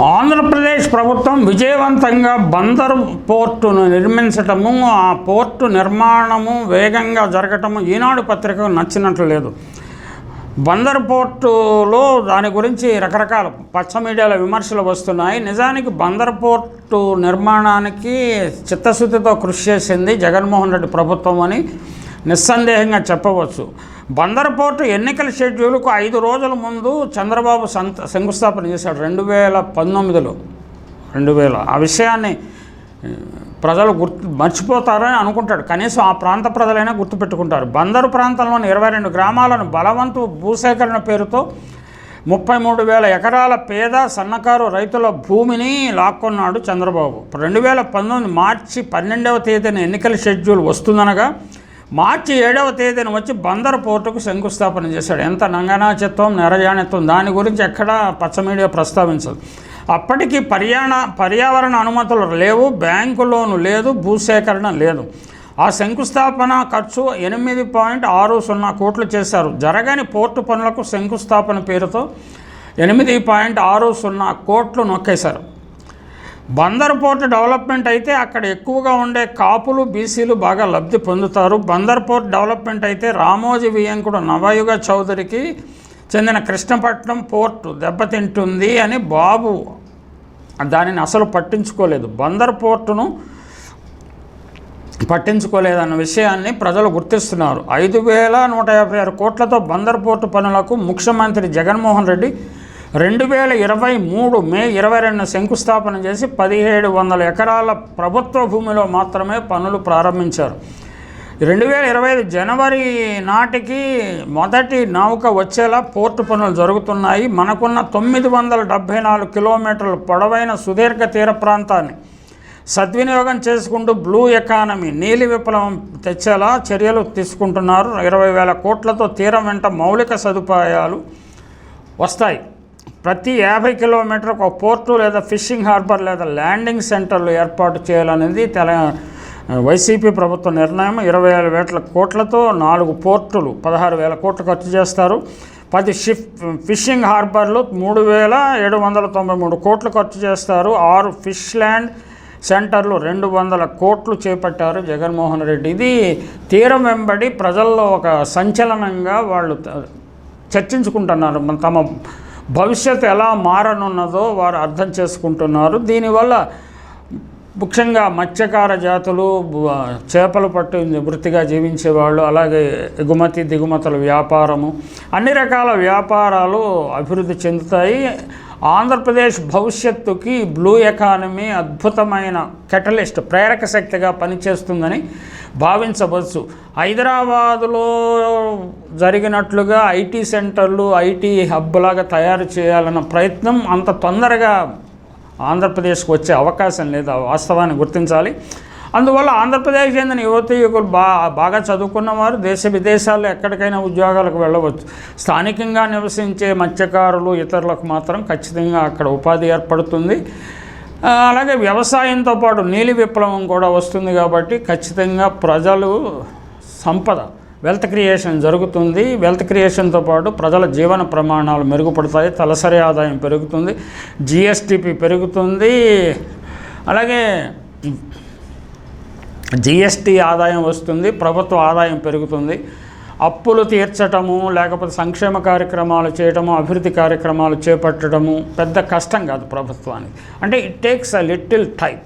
ఆంధ్రప్రదేశ్ ప్రభుత్వం విజయవంతంగా బందరు పోర్టును నిర్మించటము ఆ పోర్టు నిర్మాణము వేగంగా జరగటము ఈనాడు పత్రికకు నచ్చినట్లు లేదు. బందర్ పోర్టులో దాని గురించి రకరకాల పచ్చ మీడియాలో విమర్శలు వస్తున్నాయి. నిజానికి బందర్ పోర్టు నిర్మాణానికి చిత్తశుద్ధితో కృషి చేసింది జగన్మోహన్ రెడ్డి ప్రభుత్వం అని నిస్సందేహంగా చెప్పవచ్చు. బందర్పోర్టు ఎన్నికల షెడ్యూల్కు ఐదు రోజుల ముందు చంద్రబాబు సంత శంకుస్థాపన చేశాడు. రెండు వేల పంతొమ్మిదిలో. రెండు వేల ఆ విషయాన్ని ప్రజలు గుర్తు మర్చిపోతారని అనుకుంటాడు. కనీసం ఆ ప్రాంత ప్రజలైనా గుర్తుపెట్టుకుంటారు. బందరు ప్రాంతంలోని ఇరవై రెండు గ్రామాలను బలవంతు భూసేకరణ పేరుతో ముప్పై మూడు వేల ఎకరాల పేద సన్నకారు రైతుల భూమిని లాక్కున్నాడు చంద్రబాబు. రెండు వేల పంతొమ్మిది మార్చి పన్నెండవ తేదీన ఎన్నికల షెడ్యూల్ వస్తుందనగా మార్చి ఏడవ తేదీన వచ్చి బందర్ పోర్టుకు శంకుస్థాపన చేశాడు. ఎంత నంగనాచిత్వం నెరజానిత్వం దాని గురించి ఎక్కడా పచ్చ మీడియా ప్రస్తావించదు. అప్పటికి పర్యాణ పర్యావరణ అనుమతులు లేవు బ్యాంకు లోను లేదు భూసేకరణ లేదు. ఆ శంకుస్థాపన ఖర్చు ఎనిమిది పాయింట్ ఆరు సున్నా కోట్లు చేశారు. జరగని పోర్టు పనులకు శంకుస్థాపన పేరుతో ఎనిమిది పాయింట్ ఆరు సున్నా కోట్లు నొక్కేశారు. బందర్పోర్ట్ డెవలప్మెంట్ అయితే అక్కడ ఎక్కువగా ఉండే కాపులు బీసీలు బాగా లబ్ధి పొందుతారు. బందర్పోర్ట్ డెవలప్మెంట్ అయితే రామోజీ వియంకుడు నవయుగ చౌదరికి చెందిన కృష్ణపట్నం పోర్టు దెబ్బతింటుంది అని బాబు దానిని అసలు పట్టించుకోలేదు. బందర్ పోర్టును పట్టించుకోలేదన్న విషయాన్ని ప్రజలు గుర్తిస్తున్నారు. ఐదు వేల నూట యాభై ఆరు కోట్లతో బందర్ పోర్టు పనులకు ముఖ్యమంత్రి జగన్మోహన్ రెడ్డి రెండు వేల ఇరవై మూడు మే ఇరవై రెండు శంకుస్థాపన చేసి పదిహేడు వందల ఎకరాల ప్రభుత్వ భూమిలో మాత్రమే పనులు ప్రారంభించారు. రెండు వేల ఇరవై ఐదు జనవరి నాటికి మొదటి నౌక వచ్చేలా పోర్టు పనులు జరుగుతున్నాయి. మనకున్న తొమ్మిది వందల డెబ్భై నాలుగు కిలోమీటర్ల పొడవైన సుదీర్ఘ తీర ప్రాంతాన్ని సద్వినియోగం చేసుకుంటూ బ్లూ ఎకానమీ నీలి విప్లవం తెచ్చేలా చర్యలు తీసుకుంటున్నారు. ఇరవై వేల కోట్లతో తీరం వెంట మౌలిక సదుపాయాలు వస్తాయి. ప్రతి యాభై కిలోమీటర్ ఒక పోర్టు లేదా ఫిషింగ్ హార్బర్ లేదా ల్యాండింగ్ సెంటర్లు ఏర్పాటు చేయాలనేది తెల వైసీపీ ప్రభుత్వ నిర్ణయం. ఇరవై ఏడు వేల కోట్లతో నాలుగు పోర్టులు పదహారు వేల కోట్లు ఖర్చు చేస్తారు. పది షిఫ్ ఫిషింగ్ హార్బర్లు మూడు వేల ఏడు వందల తొంభై మూడు కోట్లు ఖర్చు చేస్తారు. ఆరు ఫిష్ ల్యాండ్ సెంటర్లు రెండు వందల కోట్లు చేపట్టారు జగన్మోహన్ రెడ్డి. ఇది తీరం వెంబడి ప్రజల్లో ఒక సంచలనంగా వాళ్ళు చర్చించుకుంటున్నారు తమ భవిష్యత్తు ఎలా మారనున్నదో వారు అర్థం చేసుకుంటున్నారు. దీనివల్ల ముఖ్యంగా మత్స్యకార జాతులు చేపలు పట్టు వృత్తిగా జీవించేవాళ్ళు అలాగే ఎగుమతి దిగుమతుల వ్యాపారము అన్ని రకాల వ్యాపారాలు అభివృద్ధి చెందుతాయి. ఆంధ్రప్రదేశ్ భవిష్యత్తుకి బ్లూ ఎకానమీ అద్భుతమైన కెటలిస్ట్ ప్రేరక శక్తిగా పనిచేస్తుందని భావించవచ్చు. హైదరాబాదులో జరిగినట్లుగా ఐటీ సెంటర్లు ఐటీ హబ్లాగా తయారు చేయాలన్న ప్రయత్నం అంత తొందరగా ఆంధ్రప్రదేశ్కి వచ్చే అవకాశం లేదు. వాస్తవాన్ని గుర్తించాలి. అందువల్ల ఆంధ్రప్రదేశ్ చెందిన యువత యువకులు బా బాగా చదువుకున్న వారు దేశ విదేశాల్లో ఎక్కడికైనా ఉద్యోగాలకు వెళ్ళవచ్చు. స్థానికంగా నివసించే మత్స్యకారులు ఇతరులకు మాత్రం ఖచ్చితంగా అక్కడ ఉపాధి ఏర్పడుతుంది. అలాగే వ్యవసాయంతో పాటు నీలి విప్లవం కూడా వస్తుంది కాబట్టి ఖచ్చితంగా ప్రజలు సంపద వెల్త్ క్రియేషన్ జరుగుతుంది. వెల్త్ క్రియేషన్తో పాటు ప్రజల జీవన ప్రమాణాలు మెరుగుపడతాయి తలసరి ఆదాయం పెరుగుతుంది జిఎస్టిపి పెరుగుతుంది. అలాగే జిఎస్టీ ఆదాయం వస్తుంది ప్రభుత్వ ఆదాయం పెరుగుతుంది. అప్పులు తీర్చటము లేకపోతే సంక్షేమ కార్యక్రమాలు చేయటము అభివృద్ధి కార్యక్రమాలు చేపట్టడము పెద్ద కష్టం కాదు ప్రభుత్వానికి. అంటే it takes a little time